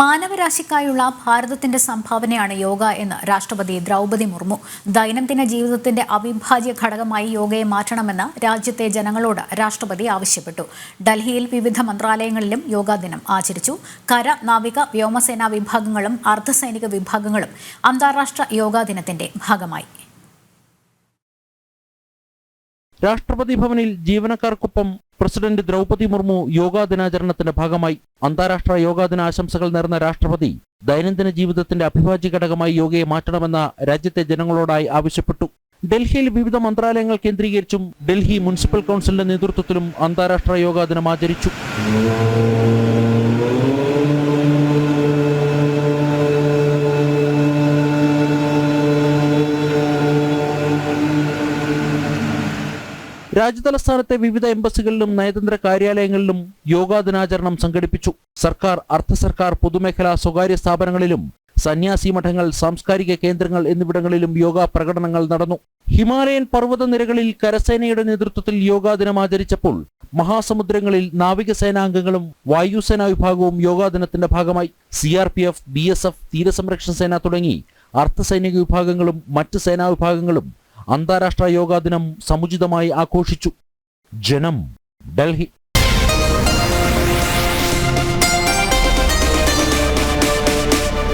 മാനവരാശിക്കായുള്ള ഭാരതത്തിന്റെ സംഭാവനയാണ് യോഗ എന്ന് രാഷ്ട്രപതി ദ്രൗപതി മുർമു. ദൈനംദിന ജീവിതത്തിന്റെ അവിഭാജ്യ ഘടകമായി യോഗയെ മാറ്റണമെന്ന് രാജ്യത്തെ ജനങ്ങളോട് രാഷ്ട്രപതി ആവശ്യപ്പെട്ടു. ഡൽഹിയിൽ വിവിധ മന്ത്രാലയങ്ങളിലും യോഗാ ദിനം ആചരിച്ചു. കര നാവിക വ്യോമസേനാ വിഭാഗങ്ങളും അർദ്ധസൈനിക വിഭാഗങ്ങളും അന്താരാഷ്ട്ര യോഗാ ദിനത്തിന്റെ ഭാഗമായി. രാഷ്ട്രപതി ഭവനിൽ ജീവനക്കാർക്കൊപ്പം പ്രസിഡന്റ് ദ്രൗപതി മുർമു യോഗാ ദിനാചരണത്തിന്റെ ഭാഗമായി അന്താരാഷ്ട്ര യോഗാ ദിനാശംസകൾ നേർന്ന രാഷ്ട്രപതി ദൈനംദിന ജീവിതത്തിന്റെ അഭിവാജ്യ ഘടകമായി യോഗയെ മാറ്റണമെന്ന രാജ്യത്തെ ജനങ്ങളോടായി ആവശ്യപ്പെട്ടു. ഡൽഹിയിൽ വിവിധ മന്ത്രാലയങ്ങൾ കേന്ദ്രീകരിച്ചും ഡൽഹി മുനിസിപ്പൽ കൗൺസിലിന്റെ നേതൃത്വത്തിലും അന്താരാഷ്ട്ര യോഗാ ദിനം ആചരിച്ചു. രാജ്യതലസ്ഥാനത്തെ വിവിധ എംബസികളിലും നയതന്ത്ര കാര്യാലയങ്ങളിലും യോഗാ ദിനാചരണം സംഘടിപ്പിച്ചു. സർക്കാർ അർദ്ധ സർക്കാർ പൊതുമേഖലാ സ്വകാര്യ സ്ഥാപനങ്ങളിലും സന്യാസി മഠങ്ങൾ സാംസ്കാരിക കേന്ദ്രങ്ങൾ എന്നിവിടങ്ങളിലും യോഗ പ്രകടനങ്ങൾ നടന്നു. ഹിമാലയൻ പർവത നിരകളിൽ കരസേനയുടെ നേതൃത്വത്തിൽ യോഗാ ദിനം ആചരിച്ചപ്പോൾ മഹാസമുദ്രങ്ങളിൽ നാവികസേനാംഗങ്ങളും വായുസേനാ വിഭാഗവും യോഗാ ദിനത്തിന്റെ ഭാഗമായി. C R P F B S F തീരസംരക്ഷണ സേന തുടങ്ങി അർദ്ധസൈനിക വിഭാഗങ്ങളും മറ്റ് സേനാ വിഭാഗങ്ങളും അന്താരാഷ്ട്ര യോഗാ ദിനം സമുചിതമായി ആഘോഷിച്ചു. ജനം ഡൽഹി